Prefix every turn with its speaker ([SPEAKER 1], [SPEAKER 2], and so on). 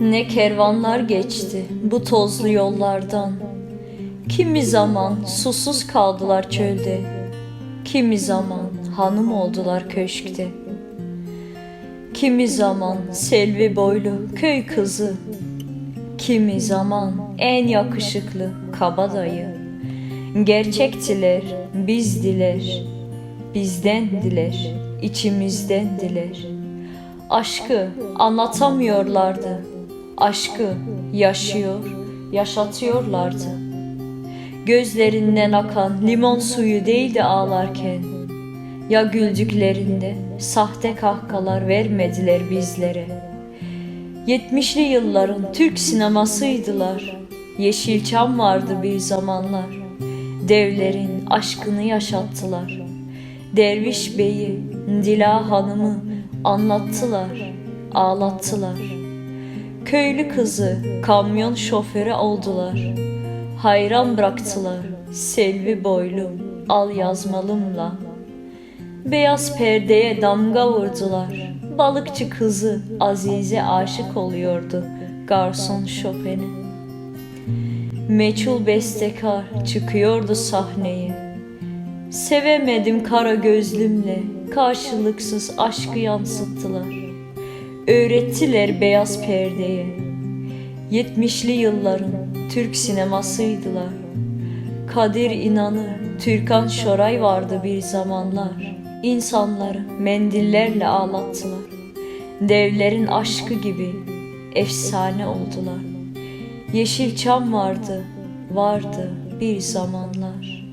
[SPEAKER 1] Ne kervanlar geçti bu tozlu yollardan. Kimi zaman susuz kaldılar çölde. Kimi zaman hanım oldular köşkte. Kimi zaman selvi boylu köy kızı. Kimi zaman en yakışıklı kabadayı. Gerçektiler, bizdiler. Bizdendiler, içimizdendiler. Aşkı anlatamıyorlardı. Aşkı yaşıyor, yaşatıyorlardı. Gözlerinden akan limon suyu değildi ağlarken. Ya güldüklerinde sahte kahkalar vermediler bizlere. Yetmişli yılların Türk sinemasıydılar. Yeşilçam vardı bir zamanlar. Devlerin aşkını yaşattılar. Derviş Bey'i, Dila Hanım'ı anlattılar, ağlattılar. Köylü kızı kamyon şoförü oldular. Hayran bıraktılar selvi boylu al yazmalımla. Beyaz perdeye damga vurdular. Balıkçı kızı Azize aşık oluyordu garson Chopin'e. Meçhul bestekar çıkıyordu sahneye. Sevemedim kara gözlümle karşılıksız aşkı yansıttılar. Öğrettiler beyaz perdeye. Yetmişli yılların Türk sinemasıydılar. Kadir İnanır, Türkan Şoray vardı bir zamanlar. İnsanları mendillerle ağlattılar. Devlerin aşkı gibi efsane oldular. Yeşilçam vardı, vardı bir zamanlar.